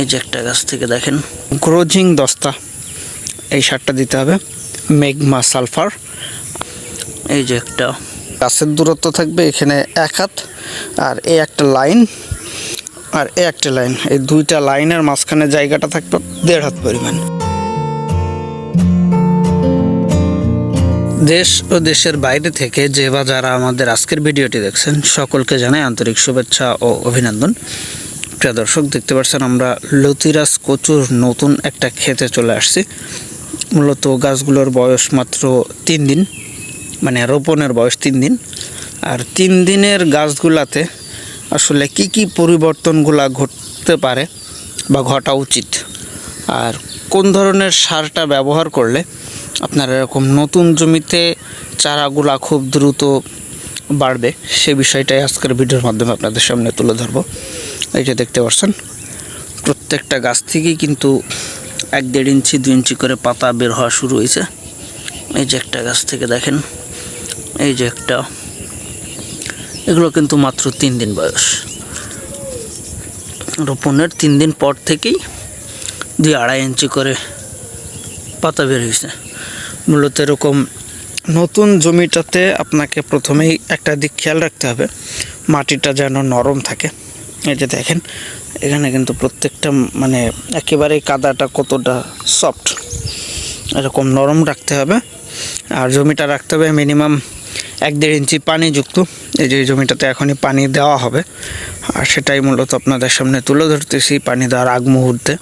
এই যে একটা গাছ থেকে দেখেন। গ্রোজিং দস্তা। এই সারটা দিতে হবে। মেগমা সালফার এই যে একটা। গাছের দূরত্ব থাকবে এখানে এক হাত আর এই একটা লাইন আর এই একটা লাইন। এই দুইটা লাইনের মাঝখানে জায়গাটা থাকবে দেড় হাত পরিমাণ। দেশ ও দেশের বাইরে থেকে যে বা যারা আমাদের আজকের ভিডিওটি দেখছেন সকলকে জানাই আন্তরিক শুভেচ্ছা ও অভিনন্দন। প্রিয় দর্শক, দেখতে পাচ্ছেন আমরা লতিরাজ কচুর নতুন একটা খেতে চলে আসছি। মূলত গাছগুলোর বয়স মাত্র তিন দিন মানে রোপণের বয়স তিন দিন। আর তিন দিনের গাছগুলাতে আসলে কি কি পরিবর্তনগুলা ঘটতে পারে বা ঘটা উচিত? আর কোন ধরনের সারটা ব্যবহার করলে আপনার এরকম নতুন জমিতে চারাগুলা খুব দ্রুত বাড়বে, সে বিষয়টাই আজকের ভিডিওর মাধ্যমে আপনাদের সামনে তুলে ধরবো। এই যে দেখতে পাচ্ছেন, প্রত্যেকটা গাছ থেকেই কিন্তু এক দেড় ইঞ্চি দু ইঞ্চি করে পাতা বের হওয়া শুরু হয়েছে। এই যে একটা গাছ থেকে দেখেন, এই যে একটা, এগুলো কিন্তু মাত্র তিন দিন বয়স। রোপণের তিন দিন পর থেকেই দুই আড়াই ইঞ্চি করে পাতা বের হয়েছে। মূলত এরকম নতুন জমিটাতে আপনাকে প্রথমেই একটা দিক খেয়াল রাখতে হবে। মাটিটা যেন নরম থাকে। এই যে দেখেন, এখানে কিন্তু প্রত্যেকটা মানে একেবারেই কাদাটা কতটা সফট এরকম নরম রাখতে হবে। আর জমিটা রাখতে হবে মিনিমাম এক দেড় ইঞ্চি পানিযুক্ত। এই যে জমিটাতে এখনই পানি দেওয়া হবে। আর সেটাই মূলত আপনাদের সামনে তুলে ধরতেছি পানি দেওয়ার আগ মুহূর্তে।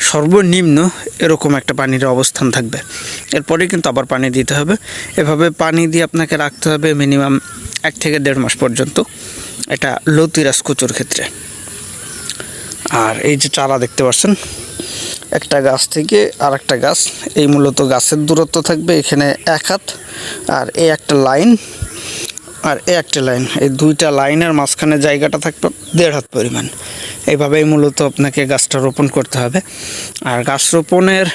সর্বনিম্ন এরকম একটা পানির অবস্থান থাকবে। এরপরে কিন্তু আবার পানি দিতে হবে। এভাবে পানি দিয়ে আপনাকে রাখতে হবে মিনিমাম এক থেকে দেড় মাস পর্যন্ত। এটা লতিরাজ কচুর ক্ষেত্রে। আর এই যে চারা দেখতে পাচ্ছেন, একটা গাছ থেকে আর একটা গাছ, এই মূলত গাছের দূরত্ব থাকবে এখানে এক হাত আর এই একটা লাইন আর এই একটা লাইন। এই দুইটা লাইনের মাঝখানে জায়গাটা থাকবে দেড় হাত পরিমাণ। এইভাবেই মূলত আপনাকে গাছটা রোপণ করতে হবে। আর গাছ রোপণের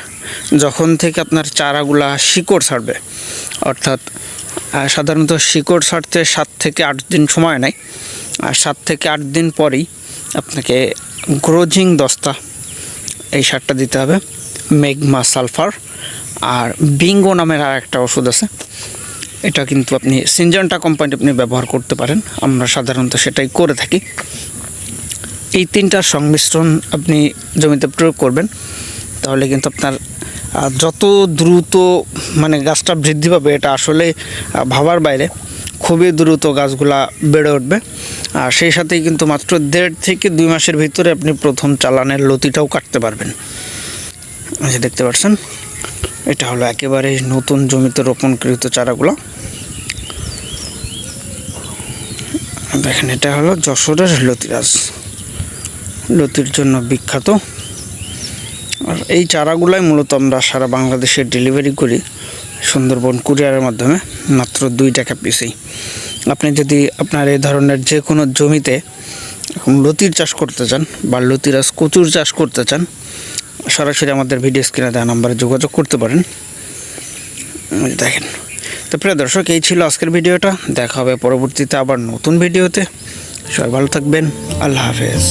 যখন থেকে আপনার চারাগুলা শিকড় ছাড়বে, অর্থাৎ সাধারণত শিকড় ছাড়তে সাত থেকে আট দিন সময় নেয়। আর সাত থেকে আট দিন পরেই আপনাকে গ্রোজিং দস্তা এই সারটা দিতে হবে। মেগমা সালফার আর বিঙ্গো নামের আর একটা ওষুধ আছে। এটা কিন্তু আপনি সিনজনটা কোম্পানি আপনি ব্যবহার করতে পারেন। আমরা সাধারণত সেটাই করে থাকি। এই তিনটার সংমিশ্রণ আপনি জমিতে প্রয়োগ করবেন, তাহলে কিন্তু আপনার যত দ্রুত মানে গাছটা বৃদ্ধি পাবে, এটা আসলে ভাবার বাইরে খুবই দ্রুত গাছগুলা বেড়ে উঠবে। আর সেই সাথেই কিন্তু মাত্র দেড় থেকে দুই মাসের ভিতরে আপনি প্রথম চালানের লতিটাও কাটতে পারবেন। যে দেখতে পাচ্ছেন, এটা হলো একেবারে নতুন জমিতে রোপণকৃত চারাগুলো। দেখেন, এটা হলো যশোরের লতিরাজ। লতির জন্য বিখ্যাত। আর এই চারাগুলাই মূলত আমরা সারা বাংলাদেশে ডেলিভারি করি সুন্দরবন কুরিয়ারের মাধ্যমে, মাত্র দুই টাকা পিসেই। আপনি যদি আপনার এই ধরনের যে কোনো জমিতে এরকম লতির চাষ করতে চান বা লতিরাজ কচুর চাষ করতে চান, সরাসরি আমাদের ভিডিও স্ক্রিনে দেওয়া নাম্বারে যোগাযোগ করতে পারেন। দেখেন। তো প্রিয় দর্শক, এই ছিল আজকের ভিডিওটা। দেখা হবে পরবর্তীতে আবার নতুন ভিডিওতে। সবাই ভালো থাকবেন। আল্লাহ হাফেজ।